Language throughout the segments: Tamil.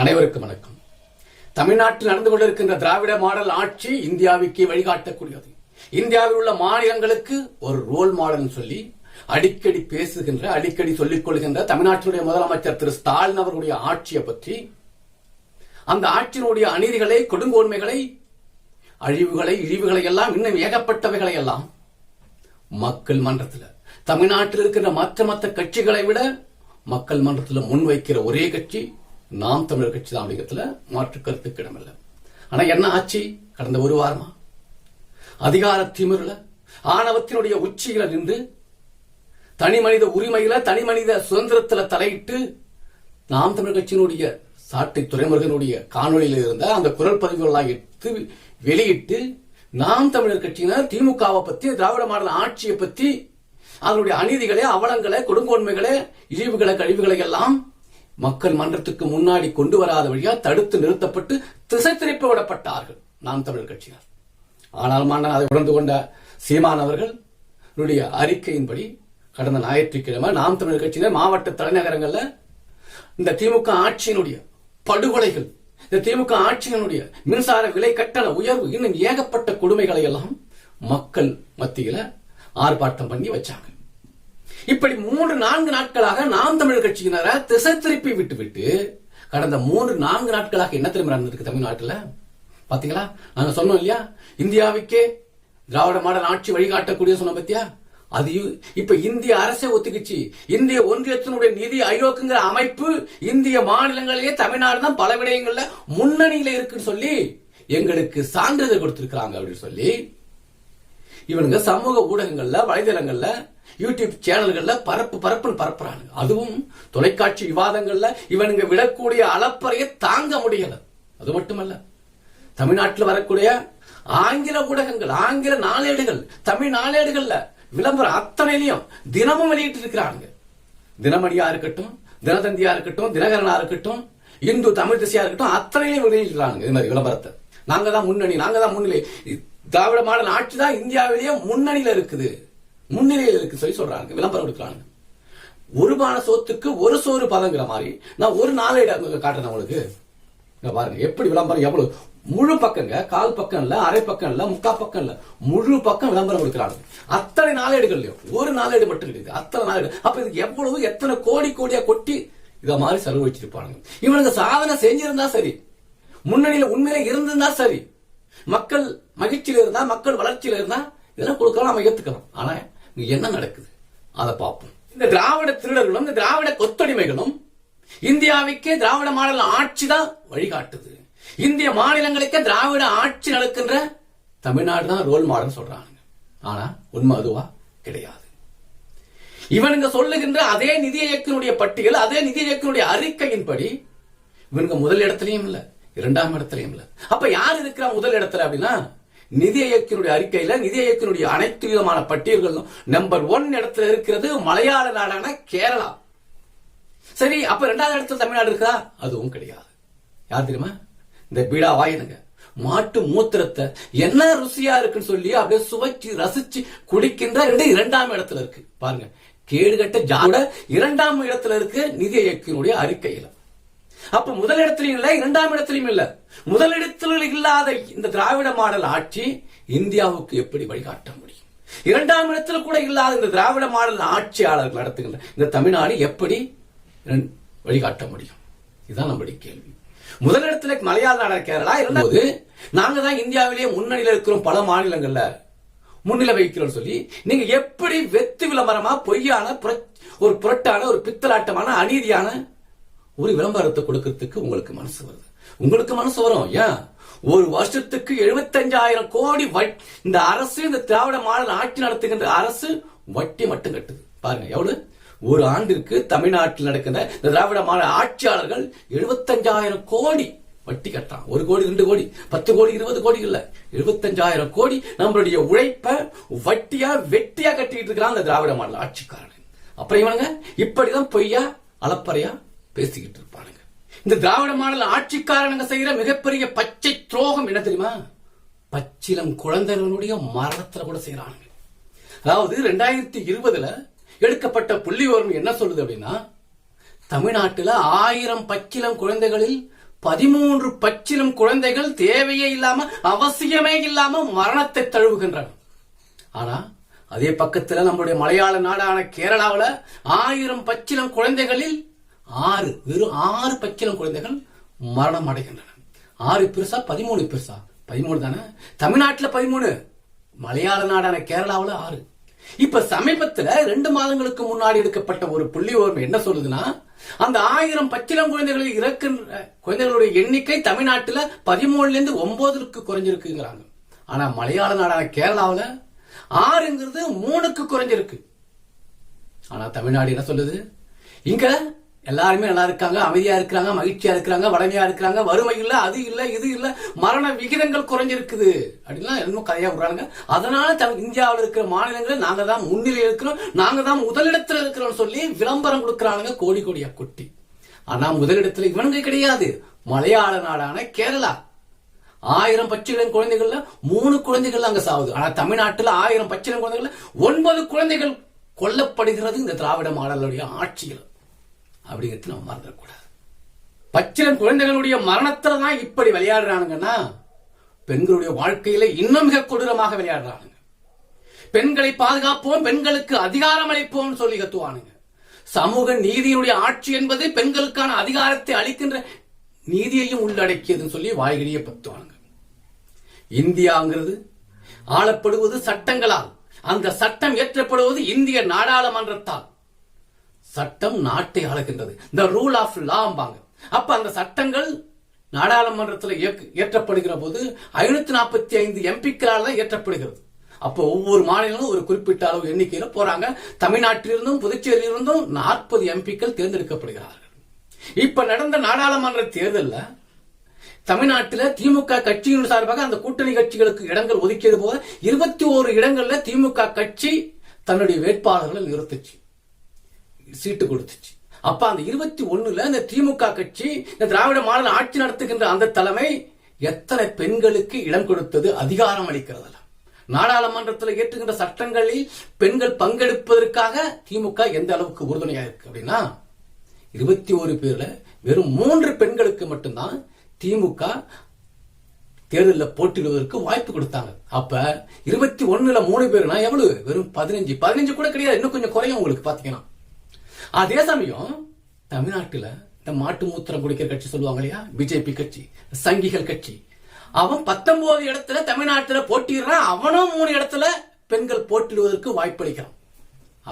அனைவருக்கும் வணக்கம். தமிழ்நாட்டில் நடந்து கொண்டிருக்கின்ற திராவிட மாடல் ஆட்சி இந்தியாவுக்கு வழிகாட்டக்கூடியது. இந்தியாவில் உள்ள மாநிலங்களுக்கு ஒரு ரோல் மாடல் சொல்லி அடிக்கடி பேசுகின்ற அடிக்கடி சொல்லிக் கொள்கின்ற தமிழ்நாட்டினுடைய முதலமைச்சர் திரு ஸ்டாலின் அவர்களுடைய ஆட்சியை பற்றி அந்த ஆட்சியினுடைய அநீதிகளை கொடுங்கோன்மைகளை அழிவுகளை இழிவுகளை எல்லாம் இன்னும் ஏகப்பட்டவைகளை எல்லாம் மக்கள் மன்றத்தில் தமிழ்நாட்டில் இருக்கின்ற மற்ற மற்ற கட்சிகளை விட மக்கள் மன்றத்தில் முன்வைக்கிற ஒரே கட்சி நாம் தமிழர் கட்சி தான் அப்படிங்கிறதுல மாற்று கருத்துக்கு இடமில்லை. ஆனா என்ன ஆச்சு? கடந்த ஒரு வாரமா? அதிகார திமிரில் ஆணவத்தினுடைய உச்சியில நின்று தனி மனித உரிமையில தனி மனித சுதந்திரத்துல தலையிட்டு நாம் தமிழர் கட்சியினுடைய சாட்டை துறைமுருகனுடைய காணொலியில் இருந்த அந்த குரல் பதிவுகள்லாம் எடுத்து வெளியிட்டு நாம் தமிழர் கட்சியினர் திமுகவை பத்தி திராவிட மாடல் ஆட்சியை பத்தி அதனுடைய அநீதிகளை அவலங்களை கொடுங்கோன்மைகளை இழிவுகளை கழிவுகளை எல்லாம் மக்கள் மன்றத்துக்கு முன்னாடி கொண்டு வராத வழியா தடுத்து நிறுத்தப்பட்டு திசை திருப்பி விடப்பட்டார்கள். நாம் தமிழர் கட்சியினர் ஆனால் மாண்டன் அதை உணர்ந்து கொண்ட சீமான் அவர்களுடைய அறிக்கையின்படி கடந்த ஞாயிற்றுக்கிழமை நாம் தமிழர் கட்சியினர் மாவட்ட தலைநகரங்களில் இந்த திமுக ஆட்சியினுடைய படுகொலைகள் இந்த திமுக ஆட்சியினுடைய மின்சார விலை கட்டண உயர்வு இன்னும் ஏகப்பட்ட கொடுமைகளை எல்லாம் மக்கள் மத்தியில ஆர்ப்பாட்டம் பண்ணி வச்சாங்க. இப்படி மூன்று நான்கு நாட்களாக நாம் தமிழர் கட்சியினரை திசை திருப்பி விட்டு விட்டு கடந்த மூன்று நான்கு நாட்களாக என்ன திரும்ப நடந்திருக்கு தமிழ்நாட்டுல? பாத்தீங்களா? நாங்க சொன்னோம் இல்லையா? இந்தியாவுக்கே திராவிட மாடல் ஆட்சி வழிகாட்டக்கூடிய சொன்ன பத்தியா? அது இப்ப இந்திய அரசே ஒத்துக்கிச்சு. இந்திய ஒன்றியத்தினுடைய நிதி ஆயோக்குங்கிற அமைப்பு இந்திய மாநிலங்களிலேயே தமிழ்நாடு தான் பல விடயங்கள்ல முன்னணியில இருக்குன்னு சொல்லி எங்களுக்கு சான்றிதழ் கொடுத்திருக்காங்க அப்படின்னு சொல்லி இவனுங்க சமூக ஊடகங்கள்ல வலைதளங்கள்ல யூடியூப் சேனல்கள்ல பரப்பு பரப்புன்னு பரப்புறானுங்க. அதுவும் தொலைக்காட்சி விவாதங்கள்ல இவனுங்க விடக்கூடிய அளப்பறையை தாங்க முடியல. அது மட்டுமல்ல தமிழ்நாட்டில் வரக்கூடிய ஆங்கில ஊடகங்கள் ஆங்கில நாளேடுகள் தமிழ் நாளேடுகள்ல விளம்பரம் அத்தனையிலையும் தினமும் வெளியிட்டு இருக்கிறாங்க தினமணியா இருக்கட்டும் தினதந்தியா இருக்கட்டும் தினகரனா இருக்கட்டும் இந்து தமிழ் திசையா இருக்கட்டும் அத்தனையிலையும் வெளியிடுறாங்க இது மாதிரி விளம்பரத்தை. நாங்க தான் முன்னணி நாங்க தான் முன்னிலை. திராவிட மாடல் ஆட்சி தான் இந்தியாவிலேயே முன்னணியில இருக்குது. முன்னிலையில் இருக்கு சொல்லி சொல்றாங்க. விளம்பரம் கொடுக்குறாங்க ஒரு பான சோத்துக்கு ஒரு சோறு பதங்கிற மாதிரி. நான் ஒரு நாளேடு அங்க காட்டுறேன் உங்களுக்கு. பாருங்க. எப்படி விளம்பரம் எவ்வளவு? முழு பக்கங்க கால் பக்கம் இல்ல அரை பக்கம் இல்ல முக்கா பக்கம் இல்ல முழு பக்கம் விளம்பரம் கொடுக்கிறாங்க அத்தனை நாளேடுகள்லயும். ஒரு நாளேடு மட்டும் கிடையாது அத்தனை நாளேடு. அப்ப இது எவ்வளவு? எத்தனை கோடி கோடியா கொட்டி இத மாதிரி செலவு வச்சிருப்பாங்க இவனுங்க சாதனை செஞ்சிருந்தா சரி. முன்னணியில உண்மையில இருந்திருந்தா சரி. மக்கள் மகிழ்ச்சியில இருந்தா மக்கள் வளர்ச்சியில இருந்தா இதெல்லாம் கொடுக்கலாம் நம்ம ஏத்துக்கலாம். ஆனா என்ன நடக்குது? அதை பார்ப்போம். இந்த திராவிட திருடர்களும் இந்த திராவிட கொத்தடிமைகளும் இந்தியாவுக்கே திராவிட மாடல் ஆட்சி தான் வழிகாட்டுது. இந்திய மாநிலங்களுக்கே திராவிட ஆட்சி நடக்கின்ற தமிழ்நாடு தான் ரோல் மாடல் சொல்றாங்க. ஆனா உண்மை அதுவா? கிடையாது. இவனுங்க சொல்லுகின்ற அதே நிதி இயக்கினுடைய பட்டியல் அதே நிதி இயக்கினுடைய அறிக்கையின்படி இவனுங்க முதல் இடத்துலயும் இல்ல இரண்டாம் இடத்துலயும் இல்ல. அப்ப யார் இருக்கிறா முதல் இடத்துல அப்படின்னா நிதி இயக்கினுடைய அறிக்கையில நிதி இயக்கினுடைய அனைத்து விதமான பட்டியல்களும் நம்பர் ஒன் இடத்துல இருக்கிறது மலையாள நாடான கேரளா. சரி அப்ப ரெண்டாவது இடத்துல தமிழ்நாடு இருக்கா அதுவும் கிடையாது. யார் தெரியுமா? இந்த பீடா வாயினுங்க மாட்டு மூத்திரத்தை என்ன ருசியா இருக்குன்னு சொல்லி அப்படியே சுவைச்சு ரசிச்சு குடிக்கின்ற இரண்டாம் இடத்துல இருக்கு. பாருங்க கேடுகட்ட ஜாட இரண்டாம் இடத்துல இருக்கு நிதி இயக்கினுடைய அறிக்கையில. அப்ப முதலிடத்திலும் இல்ல இரண்டாம் இடத்திலும் இல்ல. முதலிடத்தில் இல்லாத இந்த திராவிட மாடல் ஆட்சி இந்தியாவுக்கு எப்படி வழிகாட்ட முடியும்? இரண்டாம் இடத்துல கூட இல்லாத இந்த திராவிட மாடல் ஆட்சியாளர்கள் நடத்துகின்ற இந்த தமிழ்நாடு எப்படி வழிகாட்ட முடியும்? இதுதான் நம்முடைய கேள்வி. முதலிடத்துல மலையாள நாடக கேரளா இருந்தபோது நாங்க தான் இந்தியாவிலேயே முன்னணியில இருக்கிறோம் பல மாநிலங்கள்ல. முன்னிலை வைக்கிறோம் சொல்லி நீங்க எப்படி வெத்து விளம்பரமா பொய்யான புரட்- ஒரு புரட்டான ஒரு பித்தலாட்டமான அநீதியான ஒரு விளம்பரத்தை கொடுக்கறதுக்கு உங்களுக்கு மனசு வருது. உங்களுக்கு மனசு வரும் ஏன் ஒரு வருஷத்துக்கு எழுபத்தஞ்சாயிரம் கோடி வட்- இந்த அரசு இந்த திராவிட மாடல் ஆட்சி நடத்துகின்ற அரசு வட்டி மட்டும் கட்டுது. பாருங்க எவ்வளவு? ஒரு ஆண்டிற்கு தமிழ்நாட்டில் நடக்கின்ற இந்த திராவிட மாடல் ஆட்சியாளர்கள் எழுபத்தஞ்சாயிரம் கோடி வட்டி கட்டுறான் ஒரு கோடி ரெண்டு கோடி பத்து கோடி இருபது கோடி இல்ல. எழுபத்தஞ்சாயிரம் கோடி நம்மளுடைய உழைப்ப வட்டியா வெட்டியா கட்டிட்டு இருக்கிறான் அந்த திராவிட மாடல் ஆட்சிக்காரர்கள் அப்புறம் இவனுங்க இப்படிதான் பொய்யா அளப்பறையா பேசிக்கிட்டு இருப்பானுங்க. இந்த திராவிட மாடல் ஆட்சிக்காரனுங்க செய்யற மிகப்பெரிய பச்சை துரோகம் என்ன தெரியுமா? பச்சிலம் குழந்தைகளுடைய மரணத்துல கூட செய்யறானுங்க அதாவது ரெண்டாயிரத்தி இருபதுல எடுக்கப்பட்ட புள்ளி விவரம் என்ன சொல்லுது அப்படின்னா தமிழ்நாட்டுல ஆயிரம் பச்சிலம் குழந்தைகளில் பதிமூன்று பச்சிலம் குழந்தைகள் தேவையே இல்லாம அவசியமே இல்லாம மரணத்தை தழுவுகின்றன ஆனா அதே பக்கத்துல நம்முடைய மலையாள நாடான கேரளாவில் ஆயிரம் பச்சிலம் குழந்தைகளில் ஆறு வெறும் ஆறு பச்சிலம் குழந்தைகள் மரணம் அடைகின்றன ஆறு பெருசா பதிமூணு பெருசா. பதிமூணு தானே? தமிழ்நாட்டில் பதிமூணு மலையாள நாடான கேரளாவில் ஆறு. இப்ப சமீபத்துல ரெண்டு மாதங்களுக்கு முன்னாடி எடுக்கப்பட்ட ஒரு புள்ளி ஓர்மை என்ன சொல்லுதுன்னா அந்த ஆயிரம் பச்சிலம் குழந்தைகளில் இறக்கின்ற குழந்தைகளுடைய எண்ணிக்கை தமிழ்நாட்டில் பதிமூணுல இருந்து ஒன்பதுக்கு குறைஞ்சிருக்குங்கிறாங்க. ஆனா மலையாள நாடான கேரளாவில் ஆறுங்கிறது மூணுக்கு குறைஞ்சிருக்கு. ஆனா தமிழ்நாடு என்ன சொல்லுது? இங்க எல்லாருமே நல்லா இருக்காங்க அமைதியா இருக்கிறாங்க மகிழ்ச்சியா இருக்கிறாங்க வடமையா இருக்கிறாங்க வறுமை இல்ல அது இல்ல இது இல்ல மரண விகிதங்கள் குறைஞ்சிருக்குது. அப்படின்னா என்னமோ கதையா விடுறாங்க அதனால தன் இந்தியாவில் இருக்கிற மாநிலங்களில் நாங்க தான் முன்னிலை இருக்கிறோம் நாங்க தான் முதலிடத்துல இருக்கிறோம் சொல்லி விளம்பரம் கொடுக்கறானுங்க கோடி கோடியா கொட்டி. ஆனா முதலிடத்துல இவனுங்க கிடையாது. மலையாள நாடான கேரளா. ஆயிரம் பச்சிளம் குழந்தைகள்ல மூணு குழந்தைகள் அங்க சாவுது. ஆனா தமிழ்நாட்டுல ஆயிரம் பச்சிளம் குழந்தைகள்ல ஒன்பது குழந்தைகள் கொல்லப்படுகிறது இந்த திராவிட மாடலுடைய ஆட்சியில். அப்படிங்கிறது நம்ம மறந்துடக்கூடாது. பச்சிலன் குழந்தைகளுடைய மரணத்துல தான் இப்படி விளையாடுறானுங்கன்னா பெண்களுடைய வாழ்க்கையில இன்னும் மிக கொடூரமாக விளையாடுறானுங்க. பெண்களை பாதுகாப்போம் பெண்களுக்கு அதிகாரம் அளிப்போம் சொல்லி கத்துவானுங்க. சமூக நீதியினுடைய ஆட்சி என்பது பெண்களுக்கான அதிகாரத்தை அளிக்கின்ற நீதியையும் உள்ளடக்கியதுன்னு சொல்லி வாய்கிழிய பத்துவானுங்க. இந்தியாங்கிறது ஆளப்படுவது சட்டங்களால் அந்த சட்டம் இயற்றப்படுவது இந்திய நாடாளுமன்றத்தால். சட்டம் நாட்டை ஆளுகின்றது. இந்த ரூல் ஆஃப் லாம்பாங்க அப்ப அந்த சட்டங்கள் நாடாளுமன்றத்தில் இயக்க- இயற்றப்படுகிற போது ஐநூத்தி நாற்பத்தி ஐந்து எம்பிக்களால் தான் இயற்றப்படுகிறது. அப்போ ஒவ்வொரு மாநிலமும் ஒரு குறிப்பிட்ட அளவு எண்ணிக்கையில போறாங்க. தமிழ்நாட்டிலிருந்தும் புதுச்சேரியிலிருந்தும் நாற்பது எம்பிக்கள் தேர்ந்தெடுக்கப்படுகிறார்கள். இப்ப நடந்த நாடாளுமன்ற தேர்தலில் தமிழ்நாட்டில் திமுக கட்சியின் சார்பாக அந்த கூட்டணி கட்சிகளுக்கு இடங்கள் ஒதுக்கியது போக இருபத்தி ஓரு இடங்கள்ல திமுக கட்சி தன்னுடைய வேட்பாளர்களை நிறுத்துச்சு. சீட்டு கொடுத்துச்சு. அப்ப அந்த இருபத்தி ஒண்ணுல இந்த திமுக கட்சி இந்த திராவிட மாடல் ஆட்சி நடத்துகின்ற அந்த தலைமை எத்தனை பெண்களுக்கு இடம் கொடுத்தது அதிகாரம் அளிக்கிறதுல நாடாளுமன்றத்தில் இயற்றுகின்ற சட்டங்களில் பெண்கள் பங்கெடுப்பதற்காக திமுக எந்த அளவுக்கு உறுதுணையா இருக்கு அப்படின்னா இருபத்தி ஒரு பேர்ல வெறும் மூன்று பெண்களுக்கு மட்டும்தான் திமுக தேர்தலில் போட்டியிடுவதற்கு வாய்ப்பு கொடுத்தாங்க. அப்ப இருபத்தி ஒண்ணுல மூணு பேர்னா எவ்வளவு? வெறும் பதினஞ்சு. பதினஞ்சு கூட கிடையாது. இன்னும் கொஞ்சம் குறையும் உங்களுக்கு பாத்தீங்கன்னா. அதே சமயம் தமிழ்நாட்டுல இந்த மாட்டு மூத்திரம் குடிக்கிற கட்சி சொல்லுவாங்க இல்லையா? பிஜேபி கட்சி சங்கிகள் கட்சி. அவன் பத்தொன்பது இடத்துல தமிழ்நாட்டுல போட்டிடுறான் அவனும் மூணு இடத்துல பெண்கள் போட்டிடுவதற்கு வாய்ப்பளிக்கிறான்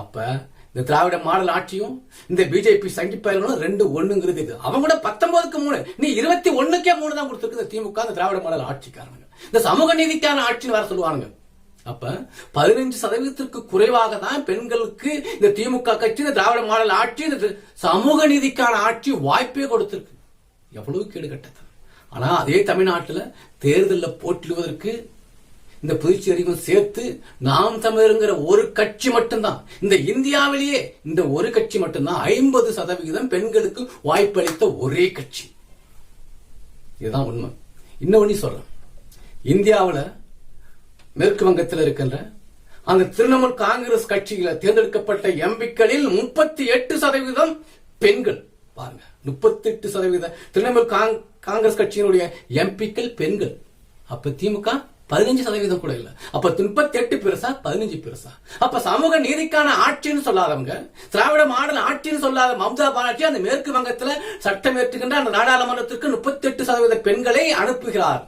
அப்ப இந்த திராவிட மாடல் ஆட்சியும் இந்த பிஜேபி சங்கி பயிர்களும் ரெண்டு ஒண்ணுங்கிறது இது. அவங்க கூட பத்தொன்பதுக்கு மூணு. நீ இருபத்தி ஒண்ணுக்கே மூணு தான் கொடுத்துருக்கு இந்த திமுக இந்த திராவிட மாடல் ஆட்சிக்காரங்க இந்த சமூக நீதிக்கான ஆட்சின்னு வேற சொல்லுவானுங்க. அப்ப பதினஞ்சு சதவீதத்திற்கு குறைவாக தான் பெண்களுக்கு இந்த திமுக கட்சி இந்த திராவிட மாடல் ஆட்சி இந்த சமூக நீதிக்கான ஆட்சி வாய்ப்பே கொடுத்திருக்கு. எவ்வளவு கேடு கட்டது ஆனா அதே தமிழ்நாட்டில் தேர்தலில் போட்டிடுவதற்கு இந்த புதுச்சேரியும் சேர்த்து நாம் தமிழருங்கிற ஒரு கட்சி மட்டும்தான். இந்த இந்தியாவிலேயே இந்த ஒரு கட்சி மட்டும்தான். ஐம்பது சதவிகிதம் பெண்களுக்கு வாய்ப்பளித்த ஒரே கட்சி. இதுதான் உண்மை. இன்னொன்னு சொல்றேன். இந்தியாவில் மேற்கு வங்கத்தில் இருக்கின்ற அந்த திரிணாமுல் காங்கிரஸ் கட்சியில தேர்ந்தெடுக்கப்பட்ட எம்பிக்களில் முப்பத்தி எட்டு சதவீதம் பெண்கள். பாருங்க முப்பத்தி எட்டு சதவீத திரிணாமுல் காங்- காங்கிரஸ் கட்சியினுடைய எம்பிக்கள் பெண்கள். அப்ப திமுக பதினஞ்சு சதவீதம் கூட இல்ல. அப்ப முப்பத்தி எட்டு பெருசா பதினஞ்சு பெருசா. அப்ப சமூக நீதிக்கான ஆட்சின்னு சொல்லாதவங்க திராவிட மாடல் ஆட்சின்னு சொல்லாத மம்தா பானர்ஜி அந்த மேற்கு வங்கத்துல சட்டம் ஏற்றுகின்ற அந்த நாடாளுமன்றத்திற்கு முப்பத்தி எட்டு சதவீத பெண்களை அனுப்புகிறார்.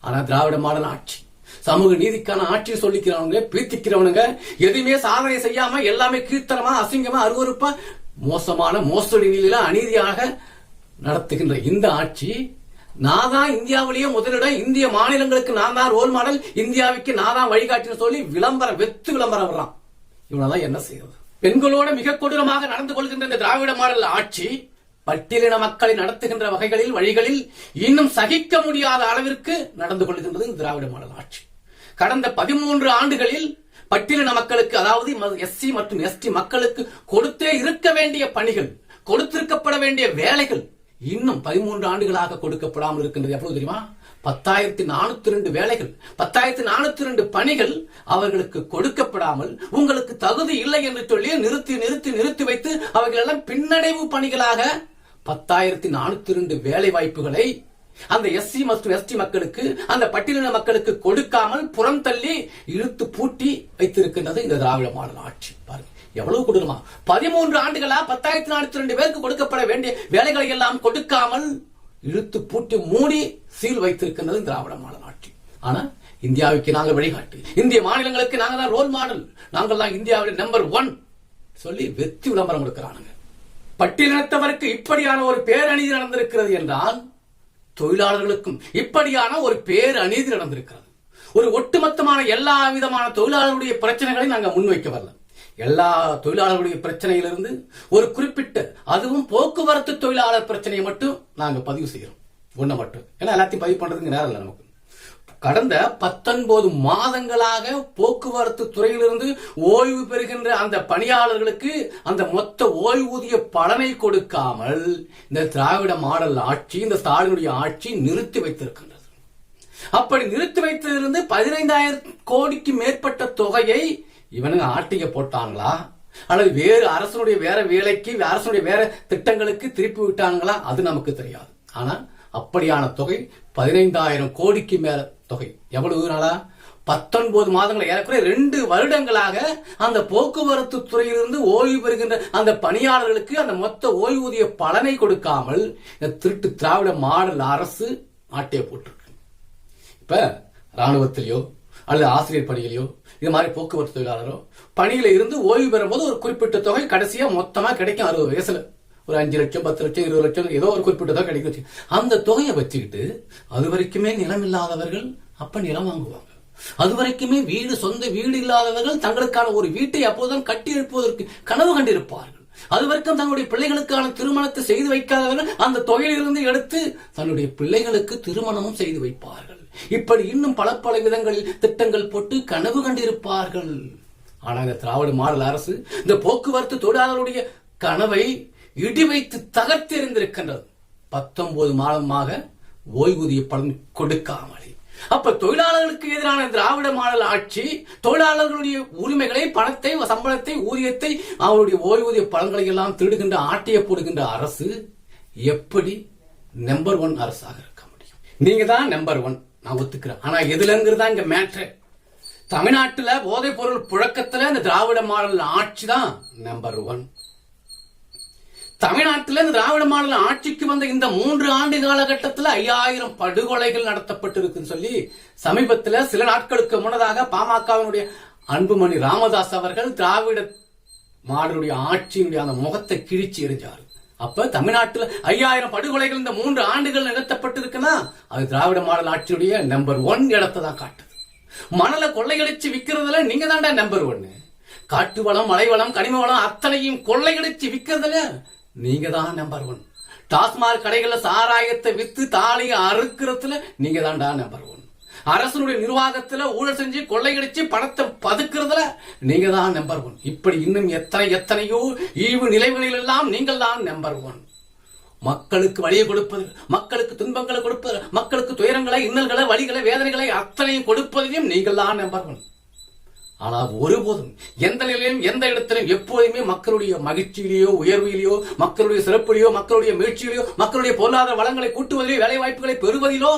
ஆனா திராவிட மாடல் ஆட்சி. சமூக நீதிக்கான ஆட்சி சொல்லிக்கிறவங்க பீத்திக்கிறவனுங்க எதுவுமே சாதனை செய்யாம எல்லாமே கீர்த்தனமா அசிங்கமா அருவறுப்பா மோசமான மோசடி நிலையில அநீதியாக நடத்துகின்ற இந்த ஆட்சி நான் தான் இந்தியாவிலேயே முதலிடம் இந்திய மாநிலங்களுக்கு நான் தான் ரோல் மாடல் இந்தியாவுக்கு நான் தான் வழிகாட்டின்னு சொல்லி விளம்பரம் வெத்து விளம்பரம் வர்றான் இவனெல்லாம் என்ன செய்யறது? பெண்களோட மிக கொடூரமாக நடந்து கொள்கின்ற இந்த திராவிட மாடல் ஆட்சி பட்டியலின மக்களை நடத்துகின்ற வகைகளில் வழிகளில் இன்னும் சகிக்க முடியாத அளவிற்கு நடந்து கொள்கின்றது திராவிட மாடல் ஆட்சி. கடந்த பதிமூன்று ஆண்டுகளில் பட்டியலின மக்களுக்கு அதாவது எஸ்சி மற்றும் எஸ்டி மக்களுக்கு கொடுத்தே இருக்க வேண்டிய பணிகள் கொடுத்திருக்கப்பட வேண்டிய வேலைகள் இன்னும் பதிமூன்று ஆண்டுகளாக கொடுக்கப்படாமல் இருக்கின்றது. எவ்வளவு தெரியுமா? பத்தாயிரத்தி நானூத்தி ரெண்டு வேலைகள் பத்தாயிரத்தி நானூத்தி ரெண்டு பணிகள் அவர்களுக்கு கொடுக்கப்படாமல் உங்களுக்கு தகுதி இல்லை என்று சொல்லி நிறுத்தி நிறுத்தி நிறுத்தி வைத்து அவர்கள் எல்லாம் பின்னடைவு பணிகளாக பத்தாயிரத்தி நானூத்தி ரெண்டு வேலை வாய்ப்புகளை அந்த எஸ்சி மற்றும் எஸ்டி மக்களுக்கு அந்த பட்டியலின மக்களுக்கு கொடுக்காமல் புறம் தள்ளி இழுத்து பூட்டி வைத்திருக்கின்றது இந்த திராவிட மாடல் ஆட்சி. பாருங்க எவ்வளவு கொடுக்கலாம் பதிமூன்று ஆண்டுகளா பத்தாயிரத்தி நானூத்தி ரெண்டு பேருக்கு கொடுக்கப்பட வேண்டிய வேலைகளை எல்லாம் கொடுக்காமல் இழுத்து பூட்டி மூடி சீல் வைத்திருக்கின்றது திராவிட மாடல் ஆட்சி. ஆனா இந்தியாவுக்கு நாங்கள் வழிகாட்டு. இந்திய மாநிலங்களுக்கு நாங்கள் தான் ரோல் மாடல் நாங்கள் தான் இந்தியாவில் நம்பர் ஒன் சொல்லி வெற்றி விளம்பரம் கொடுக்கிறானுங்க. பட்டியலினத்தவருக்கு இப்படியான ஒரு பேரநீதி நடந்திருக்கிறது என்றால் தொழிலாளர்களுக்கும் இப்படியான ஒரு பேரநீதி நடந்திருக்கிறது. ஒரு ஒட்டுமொத்தமான எல்லா விதமான தொழிலாளர்களுடைய பிரச்சனைகளை நாங்கள் முன்வைக்க வரல. எல்லா தொழிலாளர்களுடைய பிரச்சனையிலிருந்து ஒரு குறிப்பிட்ட அதுவும் போக்குவரத்து தொழிலாளர் பிரச்சனையை மட்டும் நாங்கள் பதிவு செய்கிறோம். ஒன்றை மட்டும். ஏன்னா எல்லாத்தையும் பதிவு பண்ணுறதுக்கு நேரம் இல்லை நமக்கு. கடந்த பத்தொன்பது மாதங்களாக போக்குவரத்து துறையிலிருந்து ஓய்வு பெறுகின்ற அந்த பணியாளர்களுக்கு அந்த மொத்த ஓய்வூதிய பலனை கொடுக்காமல் இந்த திராவிட மாடல் ஆட்சி இந்த ஸ்டாலினுடைய ஆட்சி நிறுத்தி வைத்திருக்கின்றது. அப்படி நிறுத்தி வைத்ததிலிருந்து பதினைந்தாயிரம் கோடிக்கு மேற்பட்ட தொகையை இவனுங்க ஆட்டிக்க போட்டாங்களா? அல்லது வேறு அரசனுடைய வேற வேலைக்கு அரசனுடைய வேற திட்டங்களுக்கு திருப்பி விட்டாங்களா? அது நமக்கு தெரியாது. ஆனா அப்படியான தொகை பதினைந்தாயிரம் கோடிக்கு மேல தொகை. எவ்வளவு நாளா பத்தொன்பது மாதங்கள் ஏறக்குறைய ரெண்டு வருடங்களாக அந்த போக்குவரத்து துறையிலிருந்து ஓய்வு பெறுகின்ற அந்த பணியாளர்களுக்கு அந்த மொத்த ஓய்வூதிய பலனை கொடுக்காமல் இந்த திருட்டு திராவிட மாடல் அரசு ஆட்டைய போட்டிருக்கு. இப்ப ராணுவத்திலேயோ அல்லது ஆசிரியர் பணியிலையோ இது மாதிரி போக்குவரத்து தொழிலாளரோ பணியில இருந்து ஓய்வு பெறும்போது ஒரு குறிப்பிட்ட தொகை கடைசியா மொத்தமா கிடைக்கும் அறுபது வயசுல. ஒரு அஞ்சு லட்சம் பத்து லட்சம் இருபது லட்சம் ஏதோ ஒரு குறிப்பிட்டு தான் கிடைக்கும் அந்த தொகையை வச்சுக்கிட்டு அது வரைக்குமே நிலம் இல்லாதவர்கள் அப்ப நிலம் வாங்குவாங்க. அது வரைக்குமே வீடு சொந்த வீடு இல்லாதவர்கள் தங்களுக்கான ஒரு வீட்டை அப்போதுதான் கட்டி எழுப்புவதற்கு கனவு கண்டிருப்பார்கள். அது வரைக்கும் தங்களுடைய பிள்ளைகளுக்கான திருமணத்தை செய்து வைக்காதவர்கள் அந்த தொகையிலிருந்து எடுத்து தன்னுடைய பிள்ளைகளுக்கு திருமணமும் செய்து வைப்பார்கள். இப்படி இன்னும் பல பல விதங்களில் திட்டங்கள் போட்டு கனவு கண்டிருப்பார்கள். ஆனால் இந்த திராவிட மாடல் அரசு இந்த போக்குவரத்து தொழிலாளருடைய கனவை இடி வைத்து தகர்த்திருந்திருக்கின்றது பத்தொன்பது மாதமாக ஓய்வூதிய பலன் கொடுக்காமலே. அப்ப தொழிலாளர்களுக்கு எதிரான திராவிட மாடல் ஆட்சி தொழிலாளர்களுடைய உரிமைகளை பணத்தை சம்பளத்தை ஊதியத்தை அவருடைய ஓய்வூதிய பலன்களை எல்லாம் திருடுகின்ற ஆட்டிய போடுகின்ற அரசு எப்படி நம்பர் ஒன் அரசாக இருக்க முடியும்? நீங்க தான் நம்பர் ஒன் நான் ஒத்துக்கிறேன். ஆனா எதுலங்கிறது தான் இங்க மேட்ரு தமிழ்நாட்டுல போதைப் பொருள் புழக்கத்துல இந்த திராவிட மாடல் ஆட்சி தான் நம்பர் ஒன் தமிழ்நாட்டில் இந்த திராவிட மாடல் ஆட்சிக்கு வந்த இந்த மூன்று ஆண்டு காலகட்டத்தில் ஐயாயிரம் படுகொலைகள் நடத்தப்பட்டிருக்குன்னு சொல்லி சமீபத்தில் சில நாட்களுக்கு முன்னதாக பாமகவினுடைய அன்புமணி ராமதாஸ் அவர்கள் திராவிட மாடலுடைய ஆட்சியினுடைய அந்த முகத்தை கிழிச்சு எரிஞ்சார் அப்ப தமிழ்நாட்டில் ஐயாயிரம் படுகொலைகள் இந்த மூன்று ஆண்டுகள் நிகழ்த்தப்பட்டிருக்குன்னா அது திராவிட மாடல் ஆட்சியுடைய நம்பர் ஒன் இடத்தை தான் காட்டுது. மணலை கொள்ளையடிச்சு விக்கிறதுல நீங்க தான்டா நம்பர் ஒன்னு. காட்டு வளம் மலை வளம் கனிம வளம் அத்தனையும் கொள்ளையடிச்சு விக்கிறதுல நீங்க தான் நம்பர் ஒன் டாஸ்மாக் கடைகள்ல சாராயத்தை வித்து தாலியை அறுக்கிறதுல நீங்க தான்டா நம்பர் ஒன் அரசனுடைய நிர்வாகத்துல ஊழல் செஞ்சு கொள்ளையடிச்சு பணத்தை பதுக்குறதுல நீங்க தான் நம்பர் ஒன் இப்படி இன்னும் எத்தனை எத்தனையோ ஈவு நிலைகளில் எல்லாம் நீங்கள் தான் நம்பர் ஒன் மக்களுக்கு வழியை கொடுப்பது மக்களுக்கு துன்பங்களை கொடுப்பது மக்களுக்கு துயரங்களை இன்னல்களை வழிகளை வேதனைகளை அத்தனையும் கொடுப்பதையும் நீங்கள் தான் நம்பர் ஒன் ஆனால் ஒருபோதும் எந்த நிலையிலும் எந்த இடத்திலும் எப்போதுமே மக்களுடைய மகிழ்ச்சியிலேயோ உயர்விலேயோ மக்களுடைய சிறப்பிலேயோ மக்களுடைய முயற்சியிலேயோ மக்களுடைய பொருளாதார வளங்களை கூட்டுவதிலோ வேலை வாய்ப்புகளை பெறுவதிலோ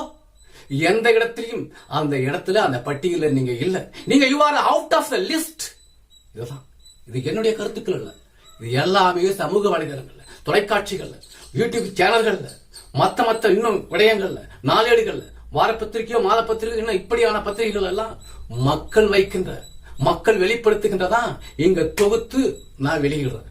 எந்த இடத்திலையும் அந்த இடத்துல அந்த பட்டியலில் நீங்க இல்லை. நீங்க you are out of the list இதுதான். இது என்னுடைய கருத்துக்கள் இல்லை இது எல்லாமே சமூக வலைதளங்கள்ல தொலைக்காட்சிகள்ல யூடியூப் சேனல்கள்ல மத்த மத்த இன்னும் விடயங்கள்ல நாளேடுகள்ல வார பத்திரிகையோ மாத பத்திரிகை இன்னும் இப்படியான பத்திரிகைகள் எல்லாம் மக்கள் வைக்கின்ற மக்கள் வெளிப்படுத்துகின்றதா? இங்க தொகுத்து நான் வெளியிடுறேன்.